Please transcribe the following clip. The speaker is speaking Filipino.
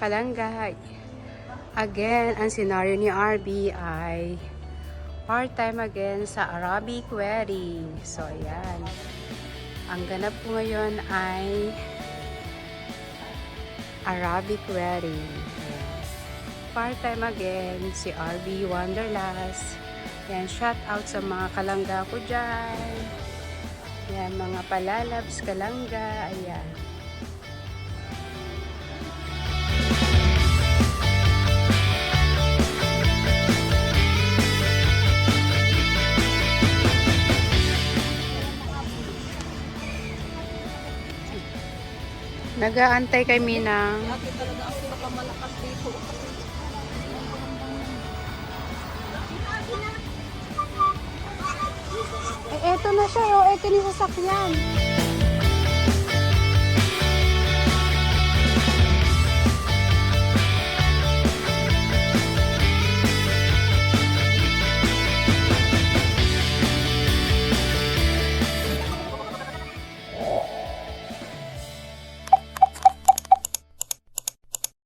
kalangga, again, ang senaryo ni RB ay part-time again sa Arabic wedding. So, ayan. Ang ganap ko ngayon ay Arabic wedding. Part-time again, si RB Wanderlust. Yan, shout out sa mga kalangga ko dyan. Yan, mga palalabs, kalangga, ayan. Nagaantay kami ng. Eh, eto na siya, oh. Eto ni sasakyan.